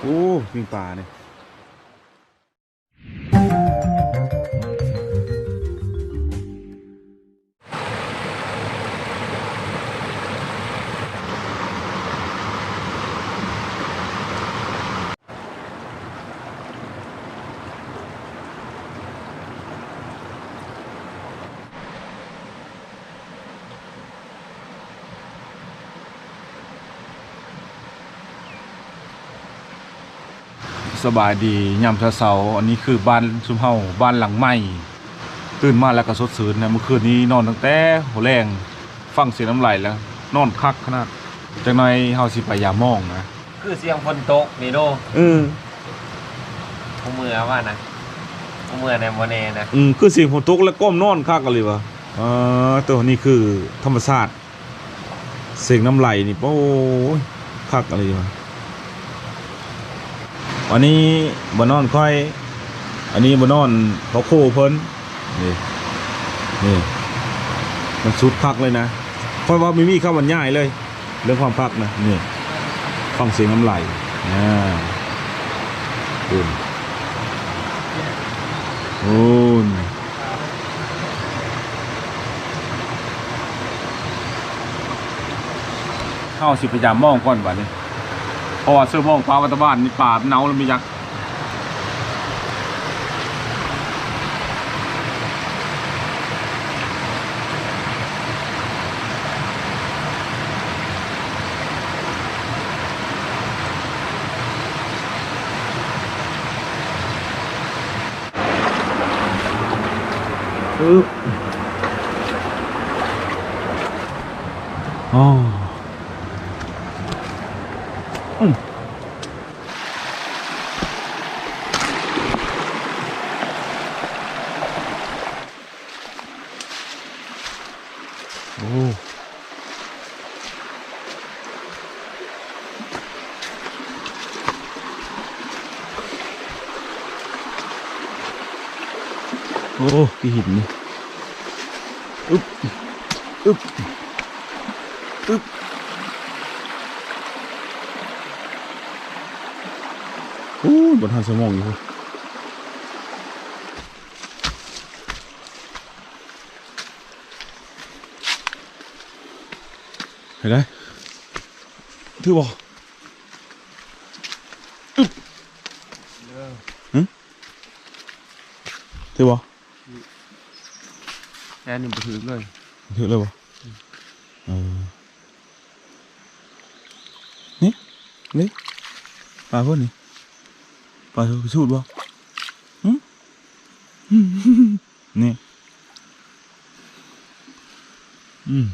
โอ้วิ่งป่าเนี่ย สบายดียามเช้าๆอันนี้คือบ้านซุมเฮาบ้านหลังใหม่ตื่นมาแล้วก็สดชื่นนะเมื่อคืนนี้นอนตั้งแต่หัวแรงฟังเสียงน้ำไหลแล้ว นอนคักขนาดจังหน่อยเฮาสิไปยามมองนะคือเสียงฝนตกนี่โดเออผู้มือว่านะผู้มือในโมเนนะอืมคือเสียงฝนตกแล้วก้มนอนคักกันเลยวะเออตัวนี้คือธรรมชาติเสียงน้ำไหลนี่โอ้ยคักอะไรวะ วันนี้บ่นอนค่อย อันนี้บ่นอนเขาโคเพิ่นนี่นี่มันสุดพักเลยนะค่อยว่าไม่มีข้าวมันง่ายเลย เรื่องความพักนะนี่ฟังเสียงน้ำไหลอ่าดูโอ้นเข้าสิพยายามมองก่อนบัดนี้ เพราะเสื้อม่องฟ้าวัตบ้านนี่ป่าเนาแล้วมียักษ์ปึ๊บอ๋อ โอ้กี่หินนี่อึ๊บอึ๊บอึ๊บโอ้ยบนทางสมองอยู่พุ่นเห็นไหมถือบ่อึ๊บหึถือบ่แค่ นี้บ่ถือเลยถือเลยบ่นี่นี่ปลาพวกนี้ปลาสูดบ่นี่อืม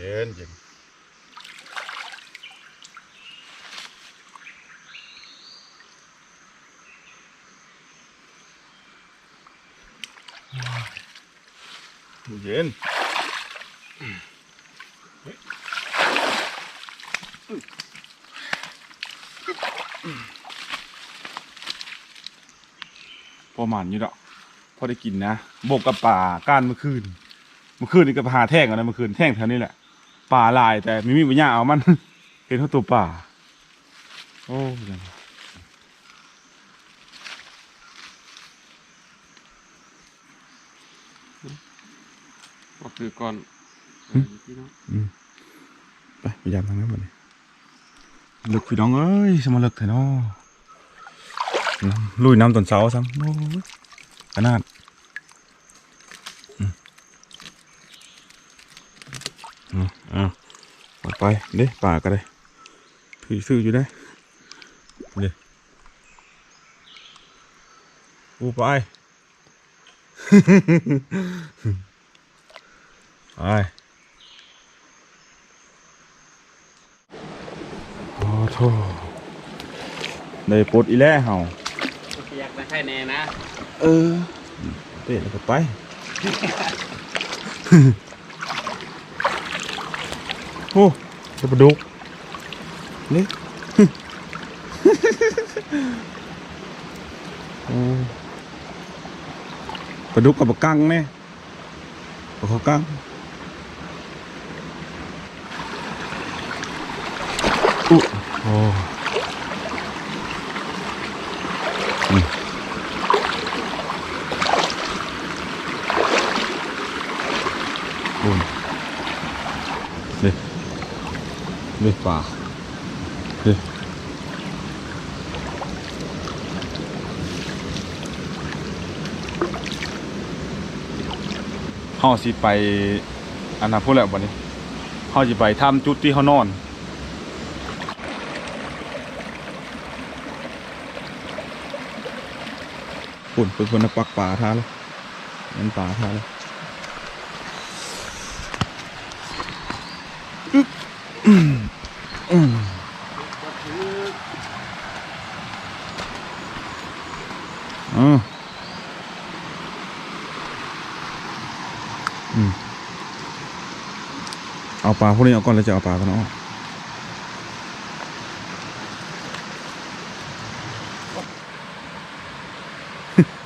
ย็นเย็นเย็นประมาณนี้ดอกพอได้กินนะบกกับป่าก้านเมื่อคืน เมื่อคืนนี่ก็หาแท่งกันนะเมื่อคืนแท่งแถวนี้แหละ ป่าลายแต่ไม่มีปัญญาเอามัน เห็นเขาตัวป่า โอ้ยก็คือก่อนไปพยายามทางนั้นหมดเลยลึกพี่น้องเอ้ยสมาลึกเถอะเนาะลุยน้ำตอนเช้าซ้ำโอ้ยขนาดอืมอืมอะปล่อยไป เด้ป่าก็ได้ถือซื้ออยู่ได้เด้อูไปไปโอ้โธ่ได้ปลดอีแล่เห่าเปียกกไปใครแน่นะ เออเตะแล้วก็ไปโอ้ จะปลาดุกนี่โอ้ปลาดุกกับปลากังแน่ปลาขอกังอุ๊โอ้อืมโอ้ยนี่ นี่ปลานี่เฮาสิไปอันนั้นพูดแล้วบัดนี้เฮาสิไปทำจุดที่เฮานอนปุ่นเป็นคนปักป่าท่าเลยนั่นป่าท่าเลยอึ๊บอืมอืมอืมอืม เอาปลาพวกนี้เอาก่อนแล้วจะเอาปลากันเนาะ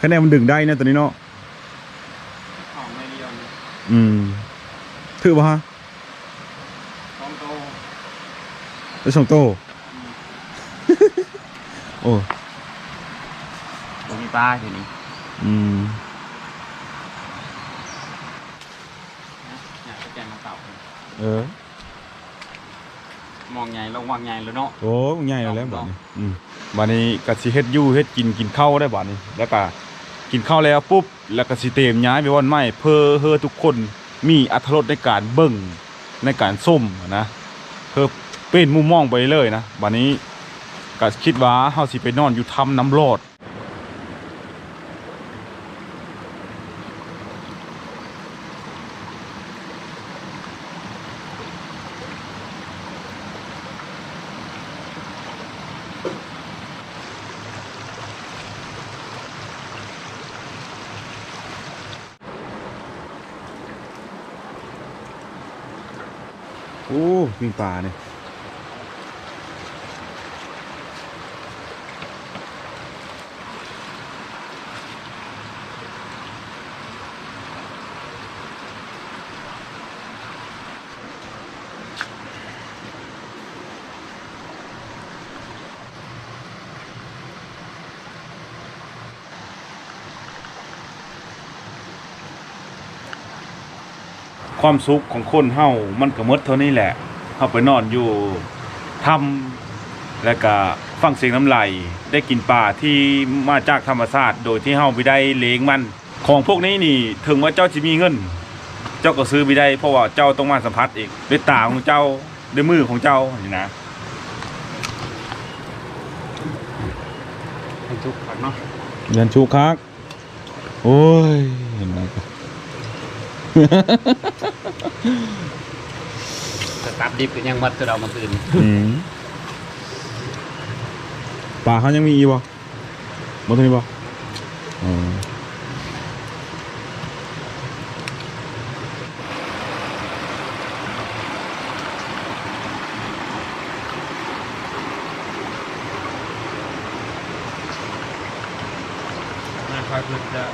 คะแนนมันดึงได้นะตัวนี้เนาะของไม่เดียวนี่อืมถือป่ะฮะต้องโตแล้วสองโตโอ้มีปลาทีนี้อืม อยากจะแกงมาเต่า เออมองใหญ่ลงวางใหญ่แล้วเนาะ โอ้ใหญ่แล้วบัดนี้อืมบัดนี้ก็สิเฮ็ดอยู่เฮ็ดกินกินข้าวได้บัดนี้ แล้วก็กินข้าวแล้วปุ๊บ แล้วก็สิเตรียมย้ายไปวันใหม่เพื่อเฮอทุกคนมีอรรถรสในการเบิ่งในการส้มนะเพื่อเป็นมุมมองไปเลยนะบัดนี้ก็คิดว่าเฮาสิไปนอนอยู่ถ้ำน้ำรอด โอ้มีปลาเนี่ย ความสุขของคนเฮามันก็หมดเท่านี้แหละเฮาไปนอนอยู่ทำแล้วก็ฟังเสียงน้ำไหลได้กินปลาที่มาจากธรรมชาติโดยที่เฮาไม่ได้เลี้ยงมัน ของพวกนี้นี่ถึงว่าเจ้าจะมีเงิน เจ้าก็ซื้อไม่ได้ เพราะว่าเจ้าต้องมาสัมผัสเองด้วยตาของเจ้าด้วยมือของเจ้านี่นะให้ทุกขันเนาะเงินชูคักโอ้ยเห็นไหมก็ สตาร์ทดิฟก็ยังมัดตัวเรามาตื่นอืมปลาเขายังมีอีกบ่บ่ตัวนี้บ่อ๋อไม่ค่อยพึ่งจะ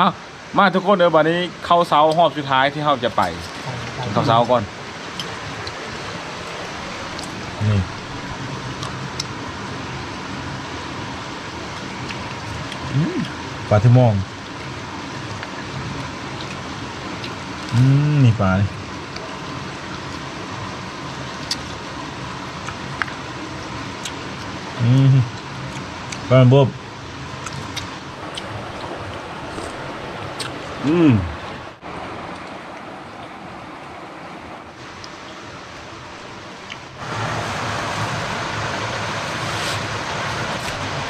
อ้าวมาทุกคนเดี๋ยวบัดนี้เข้าเสาหอบสุดท้ายที่เราจะไป เข้าเสาก่อนนี่อืมปลาที่มอง อืมนี่ปลานี่อืมปลาบบ อืม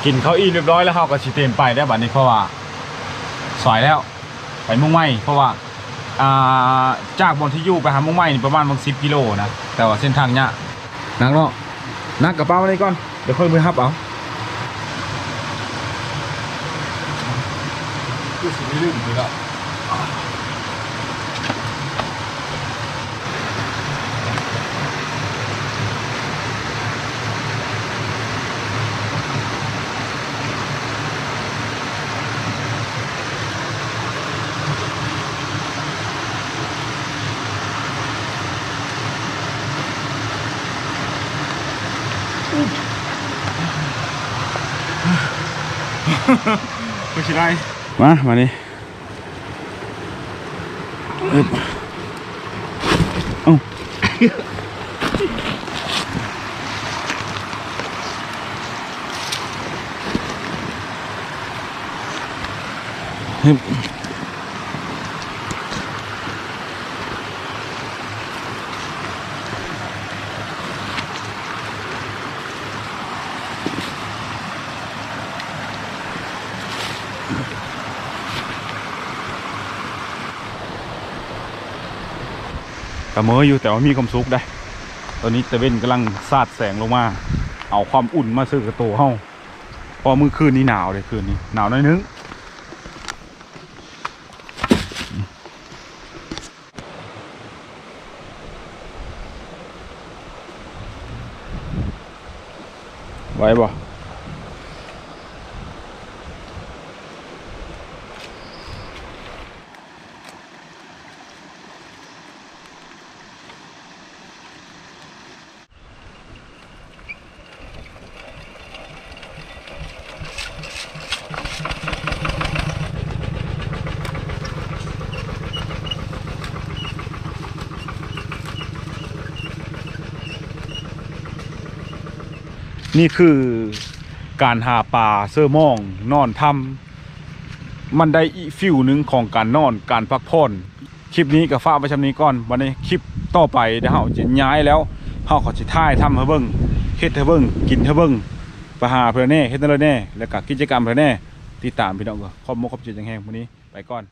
กินข้าอีเรียบร้อยแล้วเขาก็ชิเตมไปได้บัดนี้เพราะว่าสอยแล้ว ไปมุ่งไม้เพราะว่าจากบนที่อยู่ไปหามุ่งไม้ประมาณบางสิบกิโลนะแต่ว่าเส้นทางเนี้ยนักเนาะนักกระเป๋ามาเลยก่อนเดี๋ยวค่อยไปฮับเอาคือสิไม่ลืมเลยละ ไม่ใช่ไรมามานี่อึ๊บเอ้าฮึบ เมออยู่แต่ว่ามีความสุขได้ ตอนนี้ตะเวนกำลังสาดแสงลงมา เอาความอุ่นมาซื้อกระโตวเฮาเพอมือคืนนี้หนาวเลยคืนนี้หนาวน้อยนึงไหวบ่ นี่คือการหาปลาเสื้อม่อง นอนทำมันได้อีฟิวหนึ่งของการนอนการพักผ่อนคลิปนี้กับฟ้าไประชำนี้ก่อนวันนี้คลิปต่อไปเดี๋ยวเราจะย้ายแล้วเราขอสิท่ายทำให้เบิ่งเฮ็ดให้เบิงกินให้เบิ่งไปหาเพื่อนแน่เฮ็ดนั่นเลยแน่แล้วก็กิจกรรมเพื่อนแน่ติดตามพี่น้องก็ขอบมกขอบใจจังแฮงวันนี้ไปก่อน